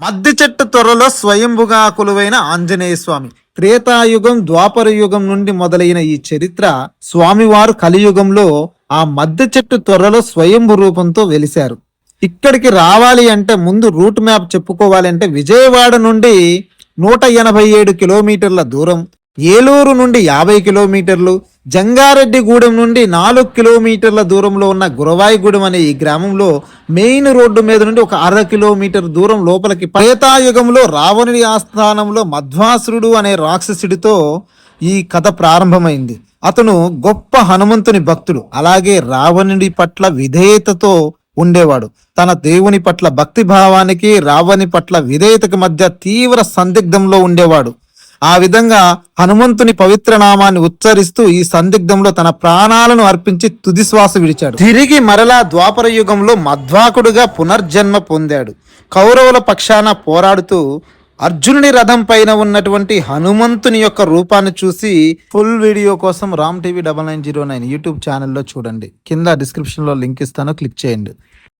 మద్ది చెట్టు త్వరలో స్వయంభుగా కొలువైన ఆంజనేయ స్వామి. త్రేతాయుగం ద్వాపర యుగం నుండి మొదలైన ఈ చరిత్ర స్వామివారు కలియుగంలో ఆ మద్ది చెట్టు త్వరలో స్వయంభు రూపంతో వెలిశారు. ఇక్కడికి రావాలి అంటే ముందు రూట్ మ్యాప్ చెప్పుకోవాలంటే విజయవాడ నుండి నూట ఎనభై ఏడు కిలోమీటర్ల దూరం ఏలూరు నుండి యాభై కిలోమీటర్లు జంగారెడ్డిగూడెం నుండి నాలుగు కిలోమీటర్ల దూరంలో ఉన్న గురవాయిగూడెం అనే ఈ గ్రామంలో మెయిన్ రోడ్డు మీద నుండి ఒక అర కిలోమీటర్ దూరం లోపలికి త్రేతాయుగంలో రావణుడి ఆస్థానంలో మధ్వాసురుడు అనే రాక్షసుడితో ఈ కథ ప్రారంభమైంది. అతను గొప్ప హనుమంతుని భక్తుడు. అలాగే రావణుడి పట్ల విధేయతతో ఉండేవాడు. తన దేవుని పట్ల భక్తి భావానికి రావణి పట్ల విధేయతకి మధ్య తీవ్ర సందిగ్ధంలో ఉండేవాడు. ఆ విధంగా హనుమంతుని పవిత్ర నామాన్ని ఉచ్చరిస్తూ ఈ సందిగ్ధంలో తన ప్రాణాలను అర్పించి తుది శ్వాస విడిచాడు. తిరిగి మరలా ద్వాపర యుగంలో మధ్వాకుడుగా పునర్జన్మ పొందాడు. కౌరవుల పక్షాన పోరాడుతూ అర్జునుడి రథం పైన ఉన్నటువంటి హనుమంతుని యొక్క రూపాన్ని చూసి ఫుల్ వీడియో కోసం Ram TV double nine zero nine YouTube ఛానల్లో చూడండి. కింద డిస్క్రిప్షన్లో లింక్ ఇస్తాను క్లిక్ చేయండి.